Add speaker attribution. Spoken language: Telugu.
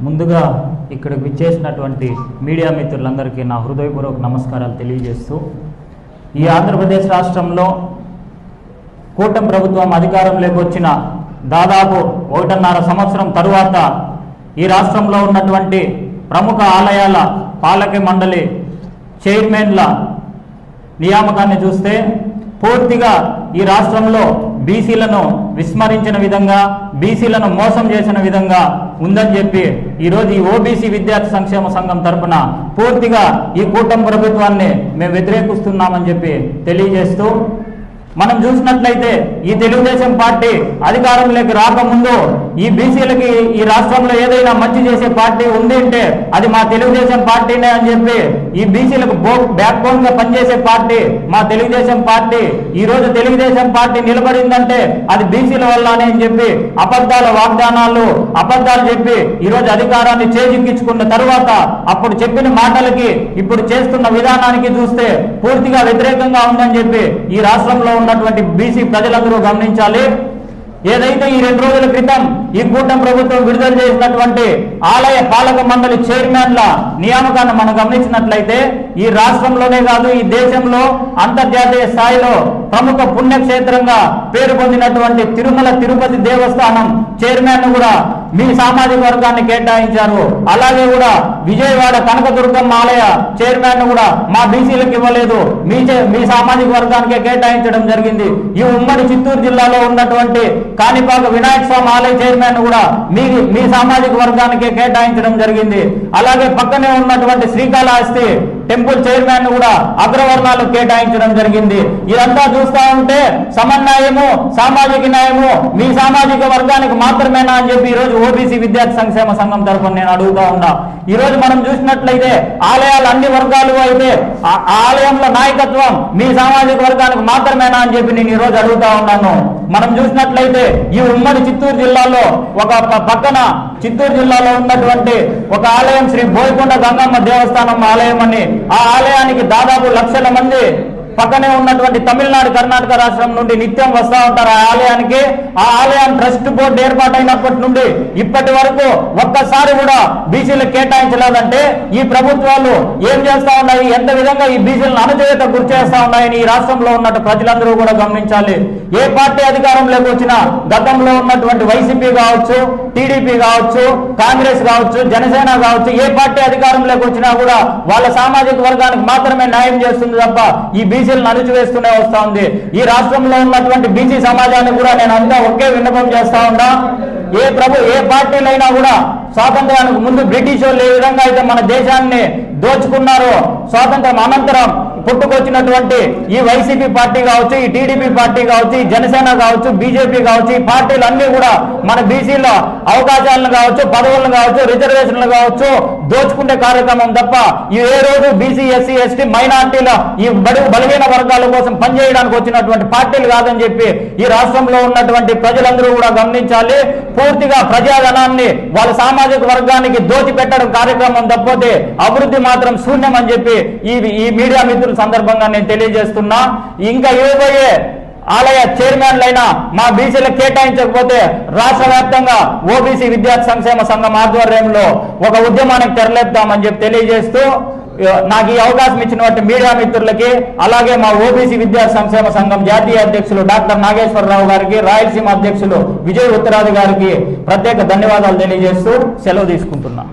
Speaker 1: ముందుగా ఇక్కడికి విచ్చేసినటువంటి మీడియా మిత్రులందరికీ నా హృదయపూర్వక నమస్కారాలు తెలియజేస్తూ ఈ ఆంధ్రప్రదేశ్ రాష్ట్రంలో కూటమి ప్రభుత్వం అధికారంలోకి వచ్చిన దాదాపు ఒకటిన్నర సంవత్సరం తరువాత ఈ రాష్ట్రంలో ఉన్నటువంటి ప్రముఖ ఆలయాల పాలక మండలి చైర్మన్ల నియామకాన్ని చూస్తే పూర్తిగా ఈ రాష్ట్రంలో బీసీలను విస్మరించిన విధంగా బీసీలను మోసం చేసిన విధంగా ఉందని చెప్పి ఈరోజు ఈ ఓబీసీ విద్యార్థి సంక్షేమ సంఘం తరపున పూర్తిగా ఈ కూటమి ప్రభుత్వాన్ని మేము వ్యతిరేకిస్తున్నామని చెప్పి తెలియజేస్తూ మనం చూసినట్లయితే ఈ తెలుగుదేశం పార్టీ అధికారంలోకి రాకముందు ఈ బీసీలకి ఈ రాష్ట్రంలో ఏదైనా మంచి చేసే పార్టీ ఉంది అంటే అది మా తెలుగుదేశం పార్టీనే అని చెప్పి ఈ బీసీలకు బో బ్యాక్ బోన్గా పనిచేసే పార్టీ మా తెలుగుదేశం పార్టీ. ఈ రోజు తెలుగుదేశం పార్టీ నిలబడిందంటే అది బీసీల వల్లనే అని చెప్పి అబద్ధాల వాగ్దానాలు అబద్ధాలు చెప్పి ఈ రోజు అధికారాన్ని చేజిక్కించుకున్న తరువాత అప్పుడు చెప్పిన మాటలకి ఇప్పుడు చేస్తున్న విధానానికి చూస్తే పూర్తిగా వ్యతిరేకంగా ఉందని చెప్పి ఈ రాష్ట్రంలో ఉన్నటువంటి బీసీ ప్రజలందరూ గమనించాలి. ఏదైతే ఈ రెండు రోజుల క్రితం ఈ కూటమి ప్రభుత్వం విడుదల చేసినటువంటి ఆలయ పాలక మండలి చైర్మన్ల నియామకాన్ని మనం గమనించినట్లయితే ఈ రాష్ట్రంలోనే కాదు ఈ దేశంలో అంతర్జాతీయ స్థాయిలో ప్రముఖ పుణ్యక్షేత్రంగా పేరు పొందినటువంటి తిరుమల తిరుపతి దేవస్థానం చైర్మన్ కూడా మీ సామాజిక వర్గాన్ని కేటాయించారు. అలాగే కూడా విజయవాడ కనకదుర్గమ్మ ఆలయ చైర్మన్ కూడా మా బీసీలకు ఇవ్వలేదు. మీ మీ సామాజిక వర్గానికే కేటాయించడం జరిగింది. ఈ ఉమ్మడి చిత్తూరు జిల్లాలో ఉన్నటువంటి కాణిపాక వినాయక స్వామి ఆలయ చైర్మన్ కూడా మీ మీ సామాజిక వర్గానికే కేటాయించడం జరిగింది. అలాగే పక్కనే ఉన్నటువంటి శ్రీకాళహస్తి టెంపుల్ చైర్మన్ కూడా అగ్రవర్ణాలు కేటాయించడం జరిగింది. ఇదంతా చూస్తా ఉంటే సమన్వయము సామాజిక న్యాయము మీ సామాజిక వర్గానికి మాత్రమేనా అని చెప్పి ఈ రోజు ఓబీసీ విద్యార్థి సంక్షేమ సంఘం తరఫున నేను అడుగుతా ఉన్నా. ఈరోజు మనం చూసినట్లయితే ఆలయాలు అన్ని వర్గాలు అయితే ఆ ఆలయంలో నాయకత్వం మీ సామాజిక వర్గానికి మాత్రమేనా అని చెప్పి నేను ఈ రోజు అడుగుతా ఉన్నాను. మనం చూసినట్లయితే ఈ ఉమ్మడి చిత్తూరు జిల్లాలో ఒక పక్కన చిత్తూరు జిల్లాలో ఉన్నటువంటి ఒక ఆలయం శ్రీ బోయకొండ గంగమ్మ దేవస్థానం ఆలయం అని ఆ ఆలయానికి దాదాపు లక్షల మంది పక్కనే ఉన్నటువంటి తమిళనాడు కర్ణాటక రాష్ట్రం నుండి నిత్యం వస్తూ ఉంటారు ఆ ఆలయానికి. ఆ ఆలయం ట్రస్ట్ బోర్డు ఏర్పాటైనప్పటి నుండి ఇప్పటి వరకు ఒక్కసారి కూడా బీసీలకు కేటాయించలేదంటే ఈ ప్రభుత్వాలు ఏం చేస్తా ఉన్నాయి? ఎంత విధంగా ఈ బీసీలను అణచివేత గురి చేస్తా ఉన్నాయని ఈ రాష్ట్రంలో ఉన్నట్టు ప్రజలందరూ కూడా గమనించాలి. ఏ పార్టీ అధికారంలోకి వచ్చినా గతంలో ఉన్నటువంటి వైసీపీ కావచ్చు టీడీపీ కావచ్చు కాంగ్రెస్ కావచ్చు జనసేన కావచ్చు ఏ పార్టీ అధికారంలోకి వచ్చినా కూడా వాళ్ళ సామాజిక వర్గానికి మాత్రమే న్యాయం చేస్తుంది తప్ప ఈ బీసీలను అణచివేస్తూనే వస్తా ఉంది. ఈ రాష్ట్రంలో ఉన్నటువంటి బీసీ సమాజాన్ని కూడా నేను అంతా ఒకే విన్నపం చేస్తా ఉన్నా. ఏ ప్రభు ఏ పార్టీలైనా కూడా స్వాతంత్రానికి ముందు బ్రిటిష్ వాళ్ళు ఏ విధంగా అయితే మన దేశాన్ని దోచుకున్నారో స్వాతంత్రం అనంతరం పుట్టుకొచ్చినటువంటి ఈ వైసీపీ పార్టీ కావచ్చు ఈ టీడీపీ పార్టీ కావచ్చు ఈ జనసేన కావచ్చు బీజేపీ కావచ్చు ఈ పార్టీలు అన్ని కూడా మన బీసీలో అవకాశాలను కావచ్చు పదవులను కావచ్చు రిజర్వేషన్లు కావచ్చు దోచుకుంటే కార్యక్రమం తప్ప ఈ ఏ రోజు బీసీ ఎస్సీ ఎస్టీ మైనార్టీల ఈ బడుగు బలహీన వర్గాల కోసం పనిచేయడానికి వచ్చినటువంటి పార్టీలు కాదని చెప్పి ఈ రాష్ట్రంలో ఉన్నటువంటి ప్రజలందరూ కూడా గమనించాలి. పూర్తిగా ప్రజాధనాన్ని వాళ్ళ సామాజిక వర్గానికి దోచి పెట్టడం కార్యక్రమం తప్పితే అభివృద్ధి మాత్రం శూన్యం అని చెప్పి ఈ మీడియా మిత్రులు సందర్భంగా నేను తెలియజేస్తున్నా. ఇంకా ఇవ్వబోయే ఆలయ చైర్మన్లైనా మా బీసీలకు కేటాయించకపోతే రాష్ట్ర వ్యాప్తంగా ఓబీసీ విద్యార్థి సంక్షేమ సంఘం ఆధ్వర్యంలో ఒక ఉద్యమానికి తెరలేద్దామని చెప్పి తెలియజేస్తూ నాకు ఈ అవకాశం ఇచ్చినటువంటి మీడియా మిత్రులకి అలాగే మా ఓబీసీ విద్యార్థి సంక్షేమ సంఘం జాతీయ అధ్యక్షులు డాక్టర్ నాగేశ్వరరావు గారికి రాయలసీమ అధ్యక్షులు విజయ్ ఉత్తరాది గారికి ప్రత్యేక ధన్యవాదాలు తెలియజేస్తూ సెలవు తీసుకుంటున్నా.